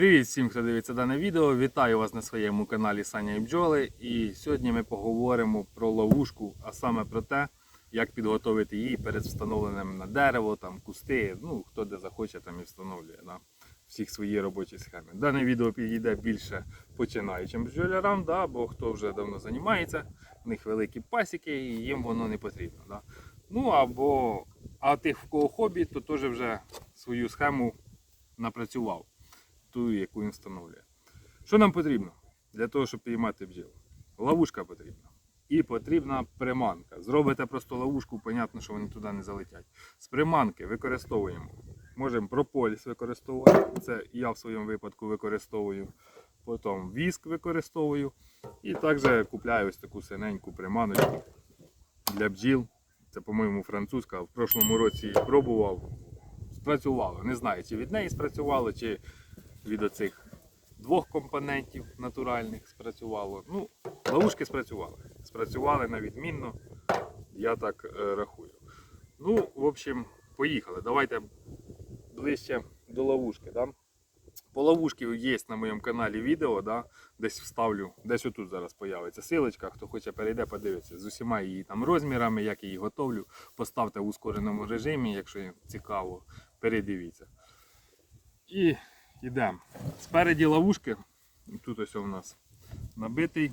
Привіт всім, хто дивиться дане відео. Вітаю вас на своєму каналі Саня і Бджоли. І сьогодні ми поговоримо про ловушку, а саме про те, як підготовити її перед встановленням на дерево, там, кусти, ну хто де захоче, там і встановлює да, всіх свої робочі схеми. Дане відео підійде більше починаючим бджолярам, да, бо хто вже давно займається, в них великі пасіки і їм воно не потрібно. Да. Ну або а тих, в кого хобі, то теж вже свою схему напрацював ту, яку він встановлює. Що нам потрібно для того, щоб піймати бджіл? Ловушка потрібна. І потрібна приманка. Зробите просто ловушку, понятно, що вони туди не залетять. З приманки використовуємо. Можемо прополіс використовувати. Це я в своєму випадку використовую. Потім віск використовую. І також купляю ось таку синеньку приманочку для бджіл. Це, по-моєму, французька. В прошлому році пробував. Спрацювало. Не знаю, чи від неї спрацювало, чи від оцих двох компонентів натуральних спрацювало. Ну, ловушки спрацювали. Спрацювали на відмінно, я так е, рахую. Ну, в общем, поїхали. Давайте ближче до ловушки. Да? По ловушці є на моєму каналі відео, да? десь вставлю, десь отут зараз появиться силочка, хто хоче перейде, подивиться з усіма її там розмірами, як її готовлю. Поставте в ускореному режимі, якщо цікаво, передивіться. І йдемо. Спереді ловушки, тут ось у нас набитий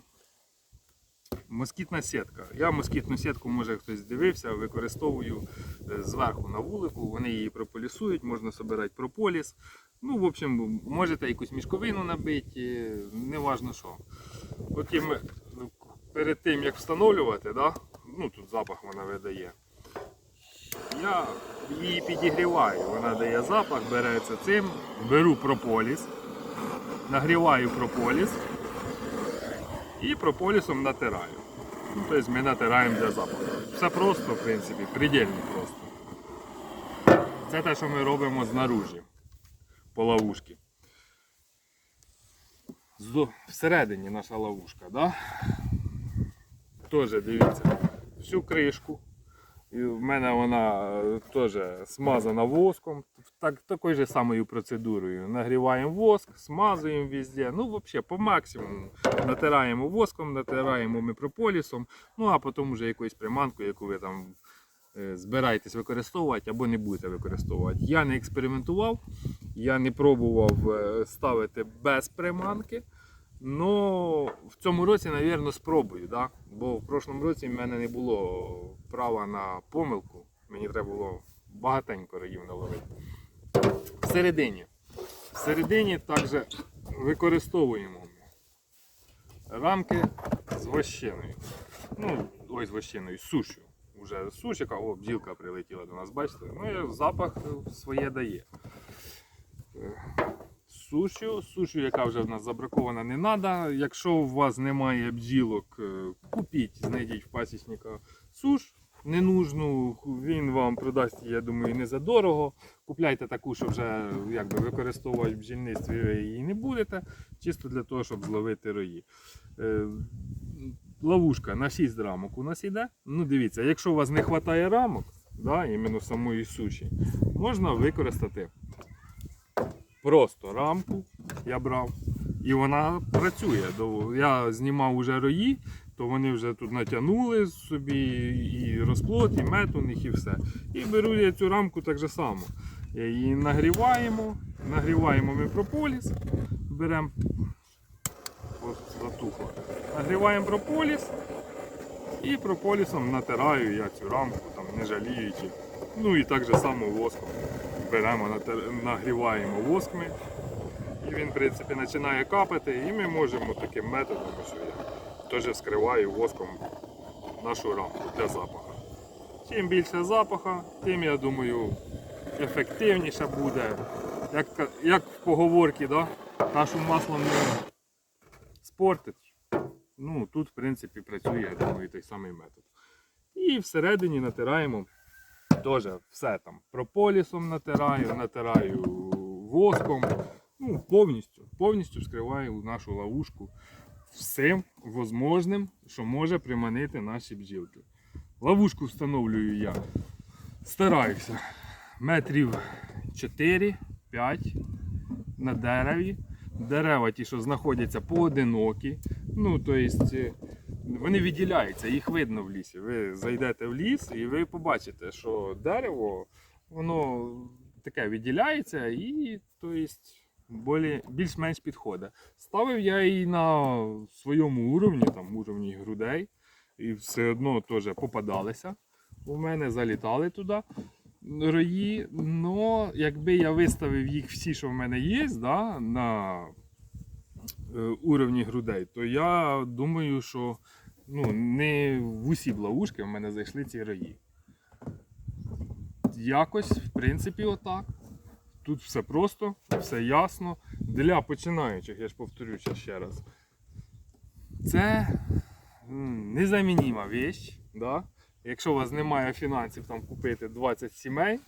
москітна сітка. Я москітну сітку, може хтось дивився, використовую е, зверху на вулику. Вони її прополісують, можна збирати прополіс. Ну, в общем, можете якусь мішковину набити, неважно що. Потім е, перед тим як встановлювати, да, ну тут запах вона видає. Я її підігріваю, вона дає запах, береться цим, беру прополіс, нагріваю прополіс і прополісом натираю. Ну, тобто ми натираємо для запаху. Все просто, в принципі, предельно просто. Це те, що ми робимо знаружі по ловушці. Всередині наша ловушка, да? Теж дивіться, всю кришку. І в мене вона е, теж смазана воском. Так, такою же самою процедурою. Нагріваємо воск, смазуємо везде. Ну, взагалі, по максимуму. Натираємо воском, натираємо ми прополісом, ну а потім вже якоюсь приманкою, яку ви там е, збираєтесь використовувати або не будете використовувати. Я не експериментував, я не пробував е, ставити без приманки. Ну, в цьому році, мабуть, спробую, да? бо в прошлому році в мене не було права на помилку. Мені треба було багатенько раїв наловити. Всередині. Всередині також використовуємо рамки з вощиною. Ну, ой, з вощиною, з сушю. Уже сушика, о, бджілка прилетіла до нас, бачите? Ну, і запах своє дає сушу, сушу, яка вже в нас забракована, не треба. Якщо у вас немає бджілок, е, купіть, знайдіть в пасічника суш ненужну, він вам продасть, я думаю, не за дорого. Купляйте таку, що вже якби, використовувати в бджільництві ви її не будете, чисто для того, щоб зловити рої. Е, Ловушка на 6 рамок у нас йде. Ну, дивіться, якщо у вас не вистачає рамок, да, іменно самої суші, можна використати просто рамку я брав. І вона працює. Я знімав уже рої, то вони вже тут натягнули собі і розплод, і мед у них, і все. І беру я цю рамку так же само. Її нагріваємо, нагріваємо ми прополіс, беремо затухло. Нагріваємо прополіс і прополісом натираю я цю рамку, там, не жаліючи. Ну і так же само воском. Беремо, нагріваємо воск ми, і він, в принципі, починає капати, і ми можемо таким методом, що я теж скриваю воском нашу рамку для запаху. Чим більше запаха, тим, я думаю, ефективніше буде. Як, як в поговорці, да? кашу маслом не спортить. Ну, тут, в принципі, працює, я думаю, той самий метод. І всередині натираємо теж все там. Прополісом натираю, натираю воском. Ну, повністю, повністю вскриваю нашу ловушку всім возможним, що може приманити наші бджілки. Ловушку встановлюю я. Стараюся метрів 4-5 на дереві. дерева, ті, що знаходяться поодинокі. Ну, то есть, е, вони відділяються, їх видно в лісі. Ви зайдете в ліс і ви побачите, що дерево воно таке відділяється і то есть, більш-менш підходить. Ставив я її на своєму уровні, там уровні грудей, і все одно теж попадалися. У мене залітали туди рої. Но якби я виставив їх всі, що в мене є, да, на уровні грудей, то я думаю, що ну, не в усі ловушки в мене зайшли ці рої. Якось, в принципі, отак. Тут все просто, все ясно. Для починаючих, я ж повторюся ще раз. Це незамініма віч. Да? Якщо у вас немає фінансів там купити 20 сімей,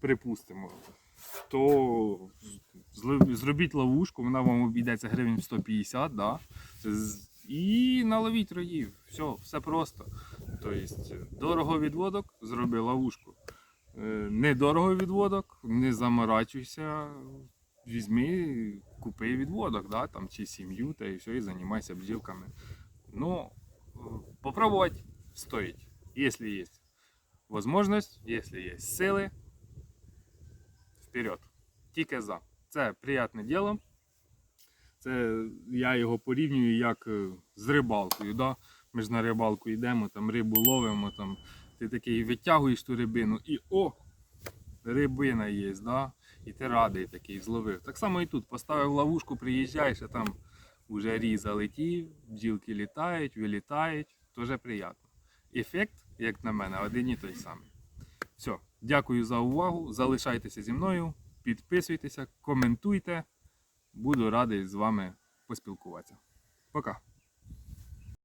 припустимо, то зробіть ловушку, вона вам обійдеться гривень 150, да? І наловіть роїв. Все, все просто. Тобто, дорого відводок, зроби ловушку. Е, Недорого відводок, не заморачуйся, візьми, купи відводок, да? там, чи сім'ю, та і все, і займайся бджілками. Ну, попробувати стоїть, якщо є можливість, якщо є сили, вперед. Тільки за. Це приємне діло. Це я його порівнюю як е, з рибалкою. Да? Ми ж на рибалку йдемо, там рибу ловимо, там, ти такий витягуєш ту рибину і о! Рибина є, да? і ти радий такий зловив. Так само і тут поставив ловушку, приїжджаєш, а там вже рій залетів, бджілки літають, вилітають, дуже приємно. Ефект, як на мене, один і той самий. Все, дякую за увагу. Залишайтеся зі мною, підписуйтеся, коментуйте. Буду радий з вами поспілкуватися. Пока.